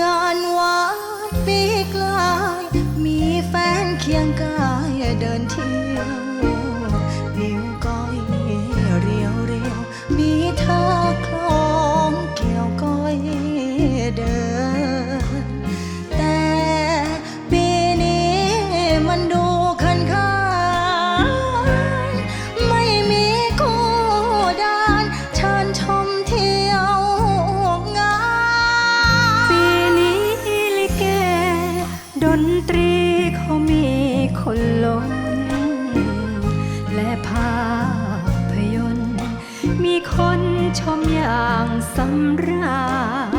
งานวัดปีกลาย มีแฟนเคียงกัน ชมอย่างสำราญ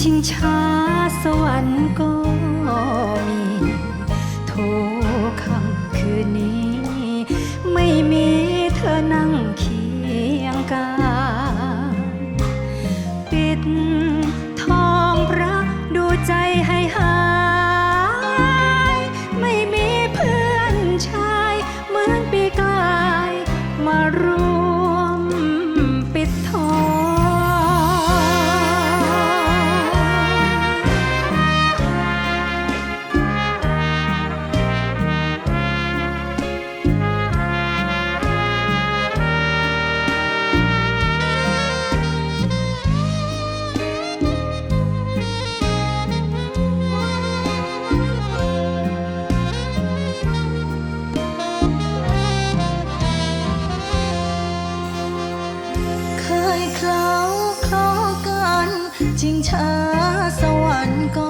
ชิงช้าสวรรค์ก็มี คล้าคล้อกัน จริงช้าสวรรค์ก็